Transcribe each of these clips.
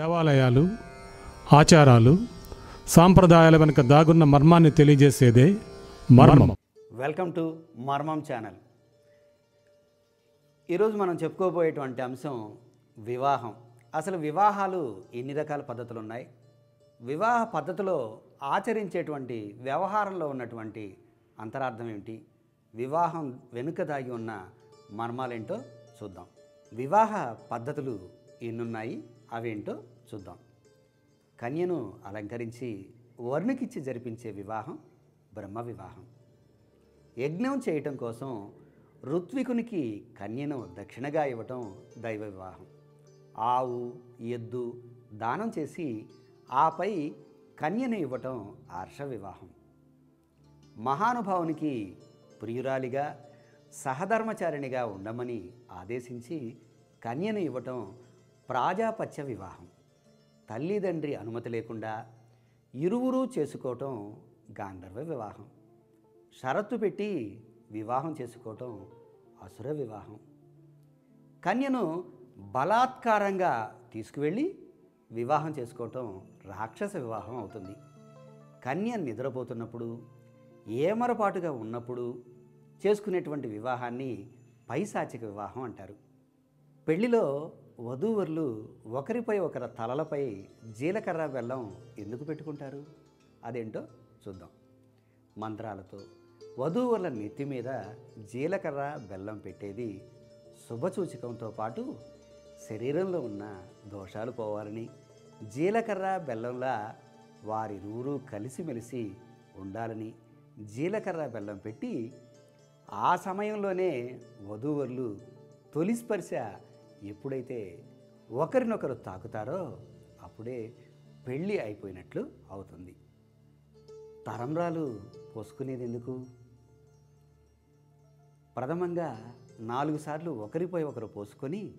దేవాలయాలు ఆచారాలు సాంప్రదాయాల వెనుక దాగున్న మర్మాన్ని తెలియజేసేదే మర్మం. వెల్కమ్ టు మర్మం ఛానల్ ఈరోజు మనం చెప్పుకోబోయేటువంటి అంశం వివాహం. అసలు వివాహాలు ఎన్ని రకాల పద్ధతులు ఉన్నాయి వివాహ పద్ధతిలో ఆచరించేటువంటి వ్యవహారంలో ఉన్నటువంటి అంతరార్థం ఏమిటి? వివాహం వెనుక దాగి ఉన్న మర్మాలేంటో చూద్దాం. వివాహ పద్ధతులు ఎన్నున్నాయి? అవేంటో చూద్దాం. కన్యను అలంకరించి వర్ణకిచ్చి జరిపించే వివాహం బ్రహ్మ వివాహం. యజ్ఞం చేయటం కోసం ఋత్వికునికి కన్యను దక్షిణగా ఇవ్వటం దైవ వివాహం. ఆవు ఎద్దు దానం చేసి ఆపై కన్యను ఇవ్వటం ఆర్ష వివాహం. మహానుభావునికి ప్రియురాలిగా సహధర్మచారిణిగా ఉండమని ఆదేశించి కన్యను ఇవ్వటం ప్రాజాపత్య వివాహం. తల్లిదండ్రి అనుమతి లేకుండా ఇరువురు చేసుకోవటం గాంధర్వ వివాహం. షరత్తు పెట్టి వివాహం చేసుకోవటం అసుర వివాహం. కన్యను బలాత్కారంగా తీసుకువెళ్ళి వివాహం చేసుకోవటం రాక్షస వివాహం అవుతుంది. కన్య నిద్రపోతున్నప్పుడు ఏమరపాటుగా ఉన్నప్పుడు చేసుకునేటువంటి వివాహాన్ని పైశాచిక వివాహం అంటారు. పెళ్ళిలో వధూవరులు ఒకరిపై ఒకరి తలలపై జీలకర్ర బెల్లం ఎందుకు పెట్టుకుంటారు? అదేంటో చూద్దాం. మంత్రాలతో వధూవరుల నెత్తి మీద జీలకర్ర బెల్లం పెట్టేది శుభసూచకంతో పాటు శరీరంలో ఉన్న దోషాలు పోవాలని. జీలకర్ర బెల్లంలా వారిరువురు కలిసిమెలిసి ఉండాలని జీలకర్ర బెల్లం పెట్టి ఆ సమయంలోనే వధూవరులు తొలి స్పర్శ ఎప్పుడైతే ఒకరినొకరు తాకుతారో అప్పుడే పెళ్ళి అయిపోయినట్లు అవుతుంది. తరంరాలు పోసుకునేది ఎందుకు ప్రథమంగా నాలుగు సార్లు ఒకరిపై ఒకరు పోసుకొని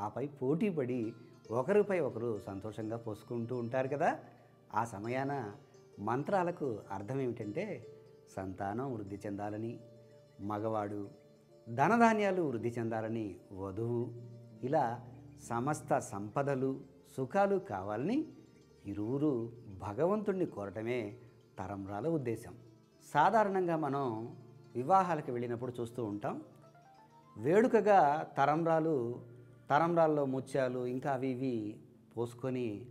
ఆపై పోటీ పడి ఒకరిపై ఒకరు సంతోషంగా పోసుకుంటూ ఉంటారు కదా! ఆ సమయాన మంత్రాలకు అర్థం ఏమిటంటే సంతానం వృద్ధి చెందాలని మగవాడు ధనధాన్యాలు వృద్ధి చెందాలని వధువు. ఇలా సమస్త సంపదలు సుఖాలు కావాలని ఇరువురు భగవంతుణ్ణి కోరటమే తరంరాల ఉద్దేశం. సాధారణంగా మనం వివాహాలకు వెళ్ళినప్పుడు చూస్తూ ఉంటాం. వేడుకగా తరంరాలు తరంరాల్లో ముత్యాలు ఇంకా అవి ఇవి పోసుకొని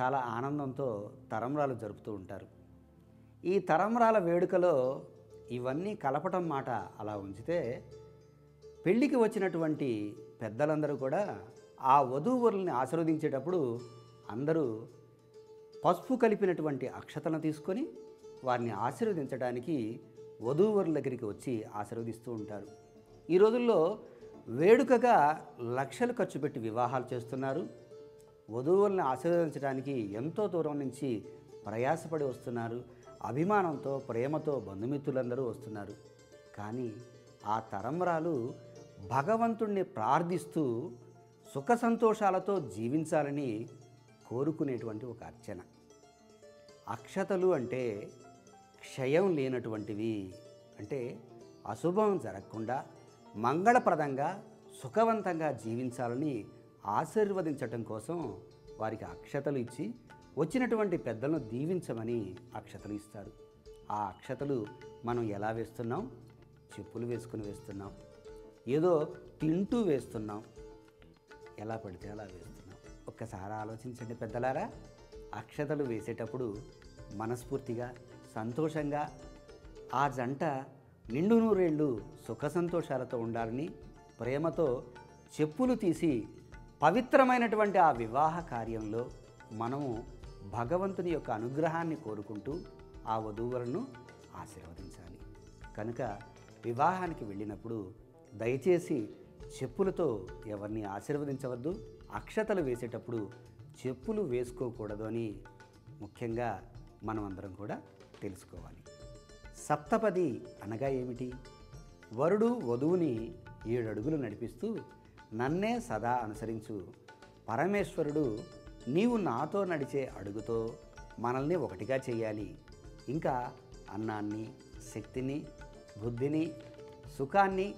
చాలా ఆనందంతో తరంరాలు జరుపుతూ ఉంటారు. ఈ తరంరాల వేడుకలో ఇవన్నీ కలపటం మాట అలా ఉంచితే పెళ్ళికి వచ్చినటువంటి పెద్దలందరూ కూడా ఆ వధూవరుల్ని ఆశీర్వదించేటప్పుడు అందరూ పసుపు కలిపినటువంటి అక్షతలను తీసుకొని వారిని ఆశీర్వదించడానికి వధూవరుల దగ్గరికి వచ్చి ఆశీర్వదిస్తూ ఉంటారు. ఈ రోజుల్లో వేడుకగా లక్షలు ఖర్చు పెట్టి వివాహాలు చేస్తున్నారు. వధువులను ఆశీర్వదించడానికి ఎంతో దూరం నుంచి ప్రయాసపడి వస్తున్నారు. అభిమానంతో ప్రేమతో బంధుమిత్రులందరూ వస్తున్నారు. కానీ ఆ తరంరాలు భగవంతుణ్ణి ప్రార్థిస్తూ సుఖ సంతోషాలతో జీవించాలని కోరుకునేటువంటి ఒక అర్చన. అక్షతలు అంటే క్షయం లేనటువంటివి అంటే అశుభం జరగకుండా మంగళప్రదంగా సుఖవంతంగా జీవించాలని ఆశీర్వదించటం కోసం వారికి అక్షతలు ఇచ్చి వచ్చినటువంటి పెద్దలను దీవించమని అక్షతలు ఇస్తారు. ఆ అక్షతలు మనం ఎలా వేస్తున్నాం? చెప్పులు వేసుకుని వేస్తున్నాం. ఏదో తింటూ వేస్తున్నాం. ఎలా పడితే అలా వేస్తున్నాం. ఒక్కసారి ఆలోచించండి పెద్దలారా. అక్షతలు వేసేటప్పుడు మనస్ఫూర్తిగా సంతోషంగా ఆ జంట నిండు నూరేళ్ళు సుఖ సంతోషాలతో ఉండాలని ప్రేమతో చెప్పులు తీసి పవిత్రమైనటువంటి ఆ వివాహ కార్యంలో మనము భగవంతుని యొక్క అనుగ్రహాన్ని కోరుకుంటూ ఆ వధూవరులను ఆశీర్వదించాలి. కనుక వివాహానికి వెళ్ళినప్పుడు దయచేసి చెప్పులతో ఎవరిని ఆశీర్వదించవద్దు. అక్షతలు వేసేటప్పుడు చెప్పులు వేసుకోకూడదు అని ముఖ్యంగా మనం అందరం కూడా తెలుసుకోవాలి. సప్తపది అనగా ఏమిటి? వరుడు వధువుని ఏడు అడుగులు నడిపిస్తూ నన్నే సదా అనుసరించు. పరమేశ్వరుడు నీవు నాతో నడిచే అడుగుతో మనల్ని ఒకటిగా చేయాలి. ఇంకా అన్నాన్ని శక్తిని బుద్ధిని సుఖాన్ని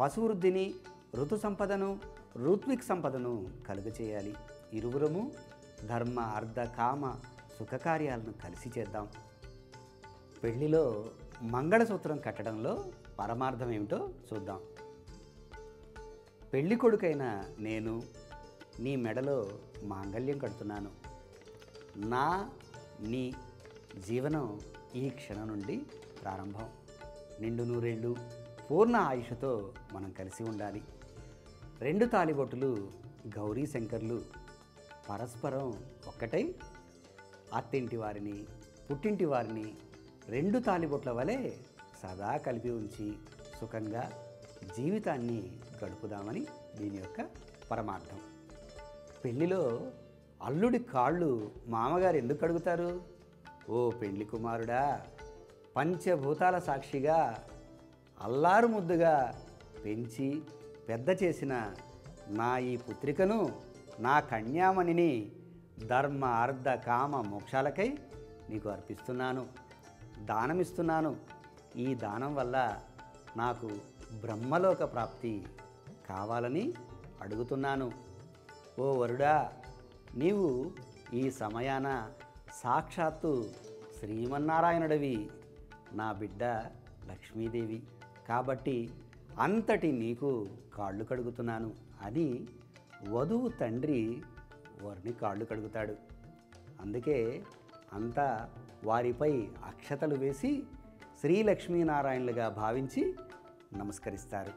పశువృద్ధిని ఋతు సంపదను ఋత్విక్ సంపదను కలుగచేయాలి ఇరువురము ధర్మ అర్ధ కామ సుఖకార్యాలను కలిసి చేద్దాం. పెళ్ళిలో మంగళసూత్రం కట్టడంలో పరమార్థం ఏమిటో చూద్దాం. పెళ్ళి కొడుకైన నేను నీ మెడలో మాంగళ్యం కడుతున్నాను. నా నీ జీవనం ఈ క్షణం నుండి ప్రారంభం. నిండు నూరేళ్ళు పూర్ణ ఆయుషతో మనం కలిసి ఉండాలి. రెండు తాలిబొట్టులు గౌరీ శంకర్లు పరస్పరం ఒక్కటై అత్తింటి వారిని పుట్టింటి వారిని రెండు తాలిబొట్ల వలె సదా కలిపి ఉంచి సుఖంగా జీవితాన్ని గడుపుదామని దీని యొక్క పరమార్థం. పెళ్ళిలో అల్లుడి కాళ్ళు మామగారు ఎందుకు అడుగుతారు? ఓ పెళ్ళి కుమారుడా పంచభూతాల సాక్షిగా అల్లారు ముద్దుగా పెంచి పెద్ద చేసిన నా ఈ పుత్రికను నా కన్యామణిని ధర్మ అర్ధ కామ మోక్షాలకై నీకు అర్పిస్తున్నాను. దానమిస్తున్నాను. ఈ దానం వల్ల నాకు బ్రహ్మలోక ప్రాప్తి కావాలని అడుగుతున్నాను. ఓ వరుడా నీవు ఈ సమయాన సాక్షాత్తు శ్రీమన్నారాయణుడివి. నా బిడ్డ లక్ష్మీదేవి. కాబట్టి అంతటి నీకు కాళ్ళు కడుగుతున్నాను అని వధువు తండ్రి వారిని కాళ్ళు కడుగుతాడు. అందుకే అంతా వారిపై అక్షతలు వేసి శ్రీ లక్ష్మీనారాయణులుగా భావించి నమస్కరిస్తారు.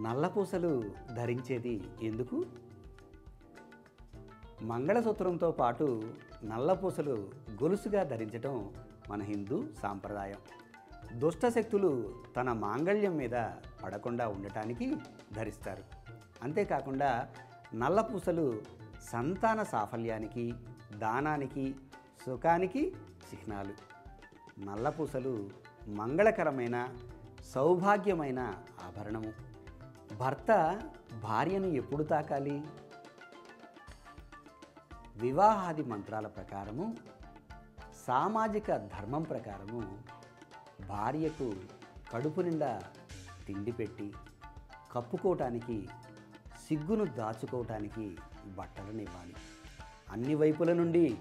నల్లపూసలు ధరించేది ఎందుకు? మంగళసూత్రంతో పాటు నల్లపూసలు గొలుసుగా ధరించటం మన హిందూ సాంప్రదాయం. దుష్టశక్తులు తన మాంగళ్యం మీద పడకుండా ఉండటానికి ధరిస్తారు. అంతేకాకుండా నల్లపూసలు సంతాన సాఫల్యానికి దానానికి సుఖానికి చిహ్నాలు. నల్లపూసలు మంగళకరమైన సౌభాగ్యమైన ఆభరణము. భర్త భార్యను ఎప్పుడు తాకాలి? వివాహాది మంత్రాల ప్రకారము సామాజిక ధర్మం ప్రకారము భార్యకు కడుపు నిండా తిండి పెట్టి కప్పుకోవటానికి సిగ్గును దాచుకోవటానికి బట్టలనివ్వాలి అన్ని వైపుల నుండి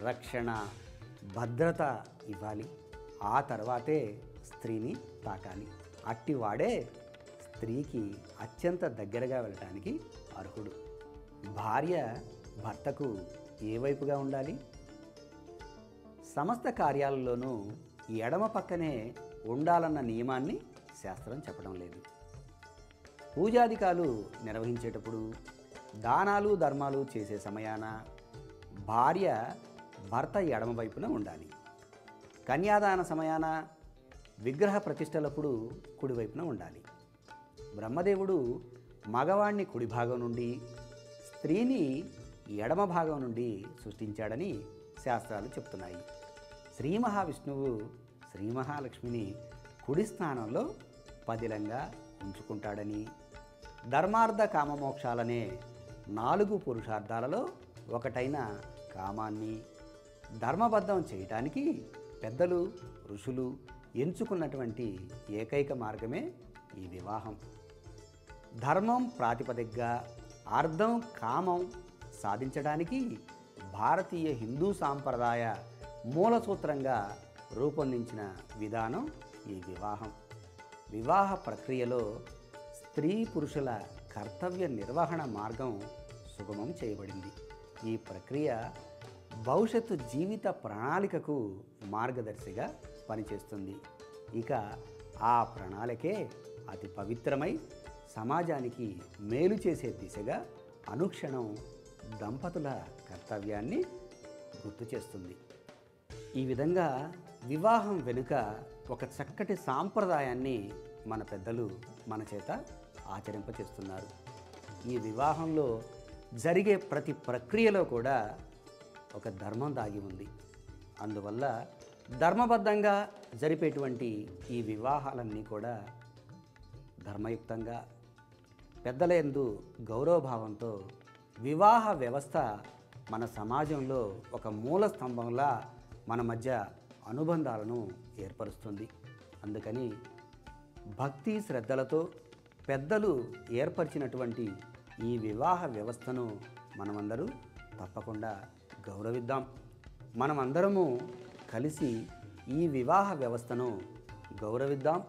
రక్షణ భద్రత ఇవ్వాలి. ఆ తర్వాతే స్త్రీని తాకాలి. అట్టివాడే స్త్రీకి అత్యంత దగ్గరగా వెళ్ళటానికి అర్హుడు. భార్య భర్తకు ఏ వైపుగా ఉండాలి? సమస్త కార్యాలలోనూ ఎడమ పక్కనే ఉండాలన్న నియమాన్ని శాస్త్రం చెప్పడం లేదు. పూజాధికాలు నిర్వహించేటప్పుడు దానాలు ధర్మాలు చేసే సమయాన భార్య భర్త ఎడమ వైపున ఉండాలి. కన్యాదాన సమయాన విగ్రహ ప్రతిష్టలప్పుడు కుడివైపున ఉండాలి. బ్రహ్మదేవుడు మగవాణ్ణి కుడి భాగం నుండి స్త్రీని ఎడమ భాగం నుండి సృష్టించాడని శాస్త్రాలు చెప్తున్నాయి. శ్రీ మహావిష్ణువు శ్రీ మహాలక్ష్మిని కుడి స్థానంలో పదిలంగా ఉంచుకుంటాడని. ధర్మార్థ కామమోక్షాలనే నాలుగు పురుషార్థాలలో ఒకటైన కామాన్ని ధర్మబద్ధం చేయటానికి పెద్దలు ఋషులు ఎంచుకున్నటువంటి ఏకైక మార్గమే ఈ వివాహం. ధర్మం ప్రాతిపదికగా అర్థం కామం సాధించడానికి భారతీయ హిందూ సాంప్రదాయ మూలసూత్రంగా రూపొందించిన విధానం ఈ వివాహం. వివాహ ప్రక్రియలో స్త్రీ పురుషుల కర్తవ్య నిర్వహణ మార్గం సుగమం చేయబడింది. ఈ ప్రక్రియ భవిష్యత్తు జీవిత ప్రణాళికకు మార్గదర్శిగా పనిచేస్తుంది. ఇక ఆ ప్రణాళికే అతి పవిత్రమై సమాజానికి మేలు చేసే దిశగా అనుక్షణం దంపతుల కర్తవ్యాన్ని గుర్తు చేస్తుంది. ఈ విధంగా వివాహం వెనుక ఒక చక్కటి సాంప్రదాయాన్ని మన పెద్దలు మన చేత ఆచరింపచేస్తున్నారు. ఈ వివాహంలో జరిగే ప్రతి ప్రక్రియలో కూడా ఒక ధర్మం దాగి ఉంది. అందువల్ల ధర్మబద్ధంగా జరిపేటువంటి ఈ వివాహాలన్నీ కూడా ధర్మయుక్తంగా పెద్దల యందు గౌరవభావంతో వివాహ వ్యవస్థ మన సమాజంలో ఒక మూల స్తంభంలా మన మధ్య అనుబంధాలను ఏర్పరుస్తుంది. అందుకని భక్తి శ్రద్ధలతో పెద్దలు ఏర్పరిచినటువంటి ఈ వివాహ వ్యవస్థను మనమందరూ తప్పకుండా గౌరవిద్దాం. మనమందరము కలిసి ఈ వివాహ వ్యవస్థను గౌరవిద్దాం.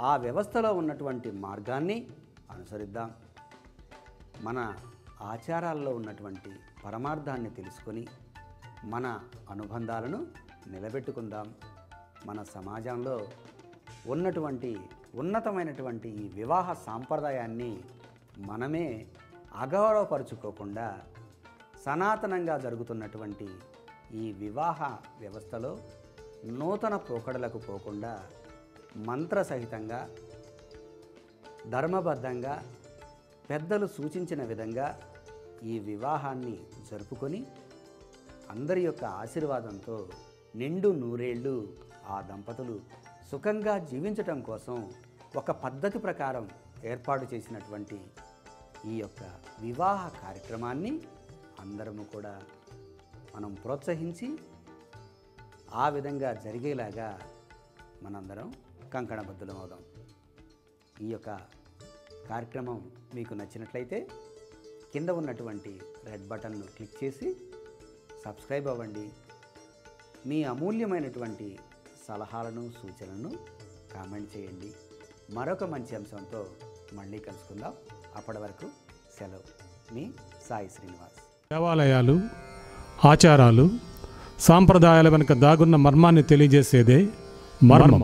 ఆ వ్యవస్థలో ఉన్నటువంటి మార్గాన్ని అనుసరిద్దాం. మన ఆచారాల్లో ఉన్నటువంటి పరమార్థాన్ని తెలుసుకొని మన అనుబంధాలను నిలబెట్టుకుందాం. మన సమాజంలో ఉన్నటువంటి ఉన్నతమైనటువంటి ఈ వివాహ సాంప్రదాయాన్ని మనమే అగౌరవపరుచుకోకుండా సనాతనంగా జరుగుతున్నటువంటి ఈ వివాహ వ్యవస్థలో నూతన పోకడలకు పోకుండా మంత్రసహితంగా ధర్మబద్ధంగా పెద్దలు సూచించిన విధంగా ఈ వివాహాన్ని జరుపుకొని అందరి యొక్క ఆశీర్వాదంతో నిండు నూరేళ్ళు ఆ దంపతులు సుఖంగా జీవించటం కోసం ఒక పద్ధతి ప్రకారం ఏర్పాటు చేసినటువంటి ఈ యొక్క వివాహ కార్యక్రమాన్ని అందరము కూడా మనం ప్రోత్సహించి ఆ విధంగా జరిగేలాగా మనందరం కంకణబద్ధులం అవుదాం. ఈ యొక్క కార్యక్రమం మీకు నచ్చినట్లయితే కింద ఉన్నటువంటి రెడ్ బటన్ను క్లిక్ చేసి సబ్స్క్రైబ్ అవ్వండి. మీ అమూల్యమైనటువంటి సలహాలను సూచనలను కామెంట్ చేయండి. మరొక మంచి అంశంతో మళ్ళీ కలుసుకుందాం. అప్పటి వరకు సెలవు. మీ సాయి శ్రీనివాస్. దేవాలయాలు ఆచారాలు సాంప్రదాయాల వెనుక దాగున్న మర్మాన్ని తెలియజేసేదే మర్మం.